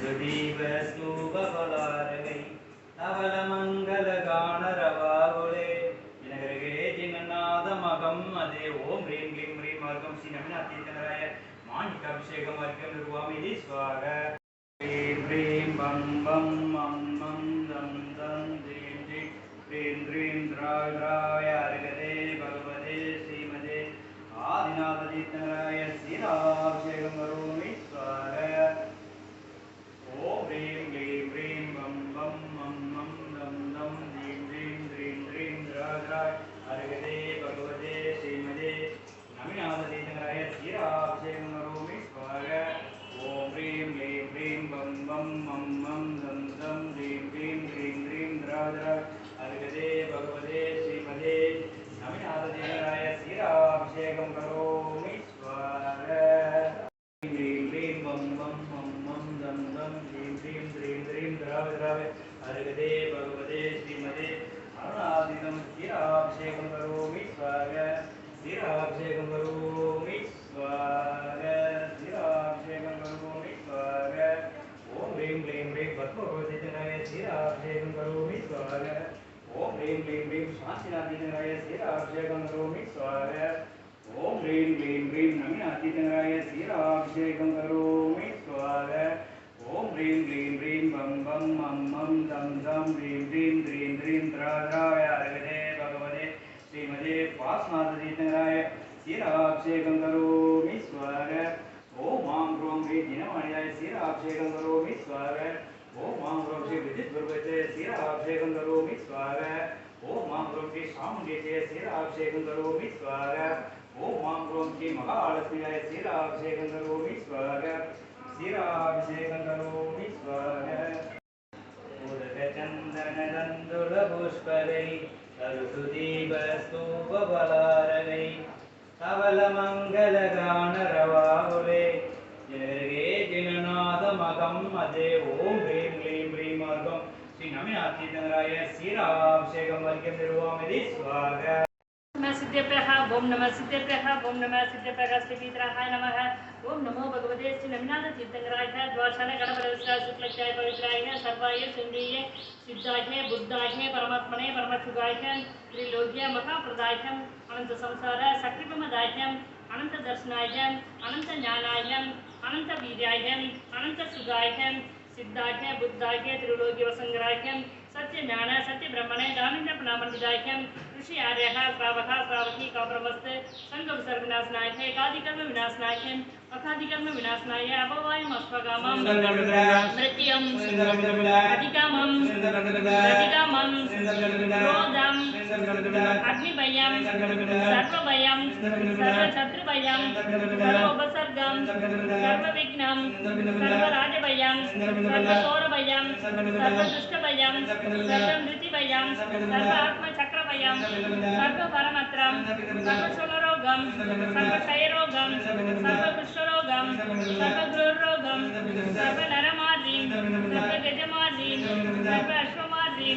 சரீவ ஸ்தூபலாரகை தவல மங்கள காணரவாகுலே எனகரகே ஜிங்கநாதமகம் அதே ஓம் ஹ்ரீம் ஹ்ரீம் ஹ்ரீம் மார்க்கம் ஸ்ரீ நவீனாத்தீத்தனராய மாணிகாபிஷேகம் வர்க்கம் நிர்வாமிதி ஸ்வாக ஹ்ரீம் ஹ்ரீம் பம் பம் மம் மம் தம் தம் ஹ்ரீம் ஹ்ரீம் ஹ்ரீம் ஹ்ரீம் த்ராய் த்ராய அருகதே பகவதே ஸ்ரீமதே. ஆதிநாத தீர்த்தனராய ஸ்ரீராபிஷேகம் வரும் क्षीराभिषेकं करोमि स्वाग क्षीराभिषेकं करोमि स्वाग क्षीराभिषेकं करोमि स्वाग ॐ ह्रीं ह्रीं ह्रीं पद्मभवतिजनाय क्षीराभिषेकं करोमि स्वाग ॐ ह्रीं ह्रीं ह्रीं शान्तिनाथिजनाय क्षीराभिषेकं करोमि स्वाग ॐ ह्रीं ह्रीं ह्रीं नमिनाथिजनाय क्षीराभिषेकं करोमि स्वाग ॐ ह्रीं ह्रीं ह्रीं बं बं मं मं दं दं, ह्रीं ह्रीं ह्रीं ह्रीं द्रा द्राय अस्मदतीतराय शिराभिषेकं करोमि स्वर ॐ आं ह्रों ह्री दिनमणिराय शिराभिषेकं करोमि स्वर ॐ आं ह्रों श्री विद्युद्भुर्वचे शिराभिषेकं करोमि स्वर ॐ आं ह्रों श्री शामुण्डिचे शिराभिषेकं करोमि स्वर ॐ आं ह्रों श्री महालक्ष्म्याय शिराभिषेकं करोमि स्वर शिराभिषेकं करोमि स्वर उदकचन्दनदन्दुलपुष्परै கருசுதீப ஸ்தூபலாரனை சவல மங்கள காணரவாகுவே ஜெயர்கே ஜனநாத மகம் அஜே ஓம் ஹ்ரீம் க்ளீம் ஹ்ரீம் அர்கம் ஸ்ரீ நமி ஆச்சீதங்கராய सिद्धेभ्यः ओं नमः सिद्धेभ्यः ओं नमः सिद्धेभ्यः श्रीपीतराय नमः। ओं नमो भगवते श्रीनमिनाथतीर्थङ्कराय द्वाशाय गणपरविश्राय शुक्लक्षाय पवित्राय सर्वाय सुन्दीय सिद्धाय, बुद्धाय, परमात्मने परमशुगाय त्रिलोक्य, महाप्रदाय अनन्तसंसार अनंत अनन्तदर्शनाय अनन्तज्ञानाय अनन्तवीर्याय सिद्धाख्य बुद्धाख्य बुद्धाय त्रिलोक्यवसङ्ग्राह्यं सत्यज्ञान सत्यब्रह्मण दानन्दपनामन विधायकं ऋषि आर्यः श्रावः श्रावकी कौप्रवस्त् सङ्गविसर्गविनाशनायः एकादिकर्मविनाशनायं अखादिकर्मविनाशनाय अपवायम् अश्वगामं मृत्यं। अधिकामं अधिकामं क्रोधम् अग्निभयं। सर्वभयं। सर्वशत्रुभयं। सर्वोपस सर्गम सर्वविघ्नं सर्वराजभयं सर्वशौरभयं सर्वदुष्टभयं सर्वमृतिभयं सर्वात्मचक्रभयं सर्वपरमत्रं सर्वशूलरोगं सर्वक्षयरोगं सर्वकृष्णरोगं सर्वगृहरोगं सर्वनरमार्दीं सर्वगजमार्दीं सर्व अश्वमार्दीं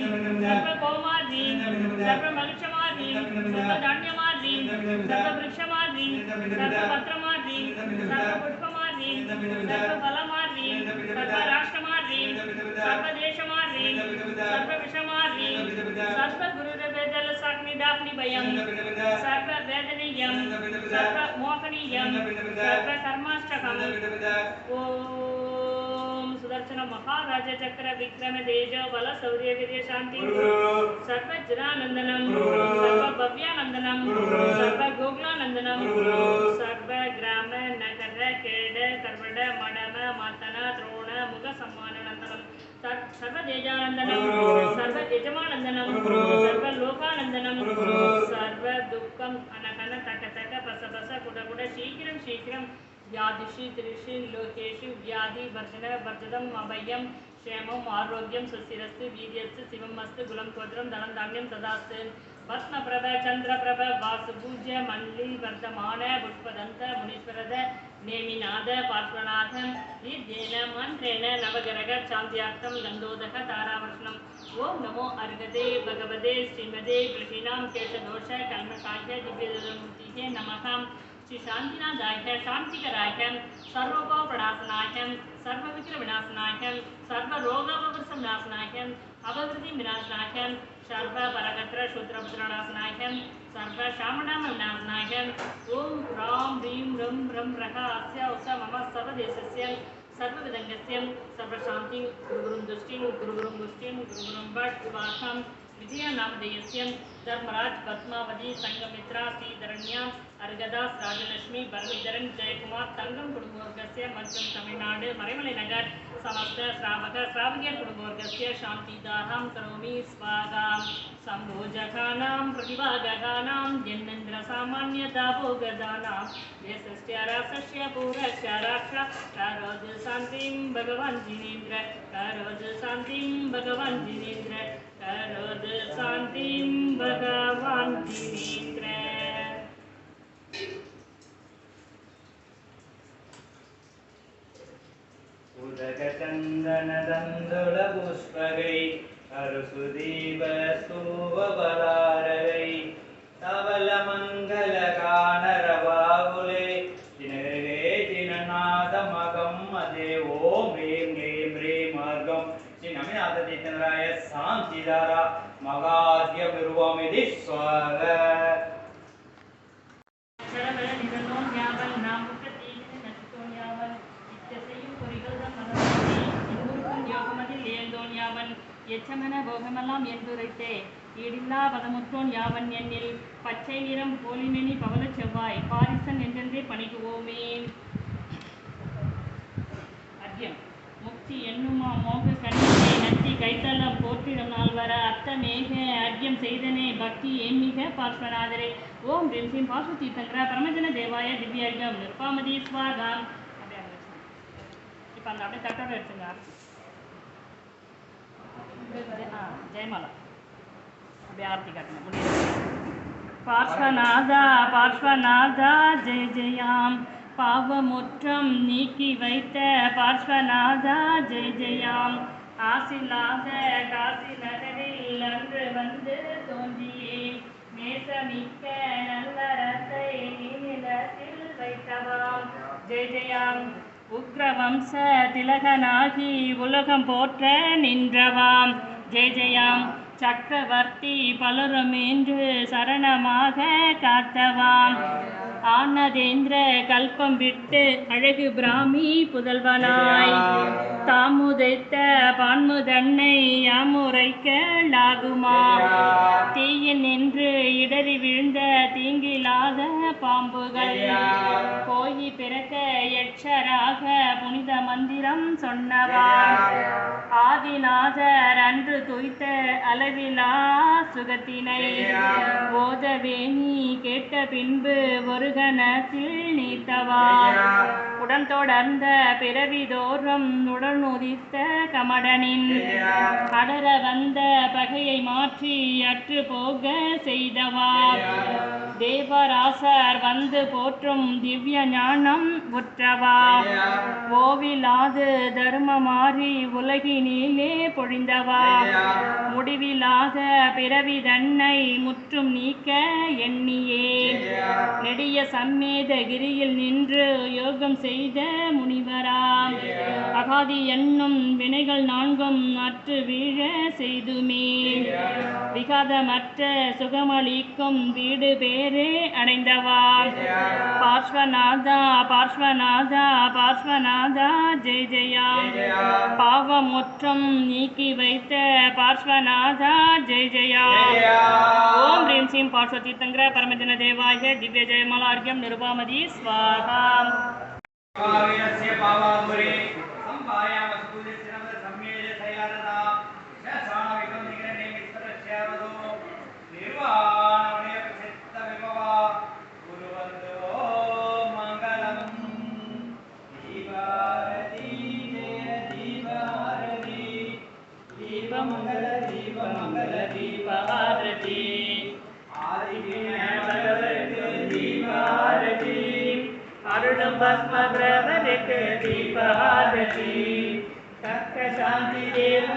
सर्वगोमार्दीं सर्वमहिषमार्दीं सर्वधान्यमार्दीं सर्ववृक्षमार्दीं अश्वमार्जीं सर्वगोमार्जीं सर्वमनुष्यमार्जीं सर्वधान्यमार्जीं सर्ववृक्षमार्जीं सर्वपत्रमार्जीं सर्वपुष्पमार्जीं सर्वफलमार्जीं सर्वराष्ट्रमार्जीं सर्वदेशमार्जीं सर्वविषमार्जीं सर्वगुरुरवेदल साग्निदाग्निभयं सर्ववेदनीयं सर्वमोहनीयं सर्वकर्माष्टकम् ओम सुदर्शन சுதர்சன மகாராஜ சக்கர விக்ரம தேஜோ பல சௌரிய வீரிய சாந்தி. சர்வ ஜனானந்தனம் சர்வ பவ்யானந்தனம். சர்வ கோகுலானந்தனம். சர்வ கிராம நகர கேட கர்வட மடம மத்தன துரோண முக சம்மானந்தனம் சர்வ தேஜானந்தனம். சர்வ தேஜமானந்தனம். சர்வ லோகானந்தனம். சர்வ துக்கம் அனகன தக்க தக்க பச பச குட குட சீக்கிரம் சீக்கிரம். व्याधिषि त्रिषि लोकेषु व्याधि वर्जन वर्जदम् अभयं क्षेमम् आरोग्यं सुस्थिरस्तु वीर्यस्तु शिवमस्तु कुलं त्वद्रं धनं धान्यं तदास्तु पद्मप्रभ चन्द्रप्रभ वासुपूज्य मल्ली वर्धमान पुष्पदन्त मुनीश्वरद नेमिनाद पार्श्वनाथ दीर्घेन मन्त्रेण नवग्रह शान्त्यार्थं गन्धोदक तारावर्षणम् ॐ नमो अर्गदे भगवते श्रीमदे गृहीणां केशदोष कल्मषाय दिव्यदमूर्तिः नमः श्री शान्तिनाथाख्यं शान्तिकराख्यं सर्वोपविनाशनाख्यं सर्वविघ्नविनाशनाख्यं सर्वरोगापवृसविनाशनाख्यं अपवृद्धि विनाशनाख्यं सर्वपरगत्र शूद्रपुत्रविनाशनाख्यं सर्वशामणामविनाशनाख्यं ॐ ह्रां ह्रीं रं रं रः अस्य उस मम सर्वदेशस्य, सर्वविदङ्गस्यं, सर्वशान्तिं, गुरुगुरुं दृष्टिं, गुरुगुरुं मुष्टिं, गुरुगुरुं वट् विवासं विजयनामधेयस्यं धर्मराज पद्मावती संगमित्रा, श्रीधरण्यां அருகதாஸ் ராஜலட்சுமி பரமிதரன் ஜெயக்குமார் தங்கம் குடும்பவர்கசிய மற்றும் தமிழ்நாடு மறைமலை நகர் சமஸ்த ஸ்ராவக ஸ்ராவகியர் குடும்பவர்கசிய சாந்தி தாராம் கரோமி ஸ்வாகாம் சம்போஜகானாம் பிரதிபாககானாம் ஜென்னந்திர சாமானிய தாபோகதானாம் தேசஸ்யாராசஸ்ய பூரஸ்யாராக்ஷா கரோஜு சாந்திம் பகவான் ஜினேந்திர கரோஜு சாந்திம் பகவான் ஜினேந்திர கரோஜு சாந்திம் புஷ்பகை அருசுதீப ஸ்தூபபலாரகை சவல மங்கள காணரவாகுலே தினகரே தினநாத மகம் அதே ஓம் ஹ்ரீம் ஹ்ரீம் ஹ்ரீம் மார்க்கம் ஸ்ரீ நமிநாத தீர்த்தனராய சாந்திதாரா மகாத்ய விருவமிதி ஸ்வாக எச்சமென போகமெல்லாம் என்றுரைத்தே ஈடில்லா பதமுற்றோன் யாவன் எண்ணில் பச்சை நிறம் போலிமெனி பவள செவ்வாய். பாரிசன் என்றென்றே பணிக்குவோமே அத்தியம் முக்தி எண்ணுமா மோக கண்ணிலே நச்சி கைத்தலம் போற்றிடும் நால்வர அர்த்தமேக. அர்க்கியம் செய்தனே பக்தி ஏமிக பார்ஸ்வநாதரே ஓம் ரீம் ஸ்ரீம் பார்ஸ்வ பரமஜன தேவாய திவ்யார்கம் நிற்பாமதி ஸ்வாகாம் அப்படியே அங்க அந்த அப்படியே தட்டோட எடுத்துங்க. ஜெயமாலா அப்படியே ஆர்த்தி காட்டுங்க முடியும் பார்ஸ்வநாதா பார்ஸ்வநாதா ஜெய ஜெயாம் பாவமுற்றம் நீக்கி வைத்த பார்ஸ்வநாதா ஜெய ஜெயாம் ஆசில்லாத காசி நகரில் அன்று வந்து தோன்றியே நேசமிக்க நல்லறத்தை நீநிலத்தில் வைத்தவாம்। ஜெய ஜெயாம் உக்ரவம்ச திலகனாகி உலகம் போற்ற நின்றவாம். ஜெய ஜெயாம். சக்கரவர்த்தி பலருமென்று சரணமாக காத்தவாம். ஆனதேந்திர கல்பம் விட்டு அழகு பிராமி புதல்வனாய். தாமுதைத்த பான்முதன்னை யாமுரைக்கலாகுமா தீயில் நின்று இடறி விழுந்த தீங்கிலாத பாம்புகள். போய் பிறக்க எச்சராக புனித மந்திரம் சொன்னவாம் ஆதிநாதர் அன்று துய்த்த அளவிலா சுகத்தினை. போதவேணி கேட்ட பின்பு ஒரு கணத்தில் நீத்தவா. உடன் தொடர்ந்த பிறவிதோறும் உடனுதித்த கமடனின். அடர வந்த பகையை மாற்றி அற்று போக செய்தவா தேவராசர் வந்து போற்றும் திவ்ய ஞானம் உற்றவா? ஓவிலாது தர்மமாறி உலகினிலே பொழிந்தவா? முடிவிலாத பிறவி தன்னை முற்றும் நீக்க எண்ணியே. நெடிய சம்மேத கிரியில் நின்று யோகம் செய்த முனிவராம் அகாதி என்னும் வினைகள் நான்கும் அற்று வீழ செய்துமே. விகாதமற்ற சுகமளிக்கும் வீடு பேரே அடைந்தவா? பார்ஸ்வநாதா பார்ஸ்வநாதா பார்ஸ்வநாதா ஜெய ஜெயா பாவமுற்றம் நீக்கி வைத்த பார்ஸ்வநாதா ஜெய ஜெயா ஓம் ரீம் சீம் பார்ஸ்வ தீர்த்தங்கர பரமஜன தேவாய திவ்ய ஜெயமலார்க்கியம் நிருபாமதி ஸ்வாகாம் मंगल दीप मंगल दीप आरती। दीपारती अरुण भस्म प्रभलिक दीपारती सत्य शांति देव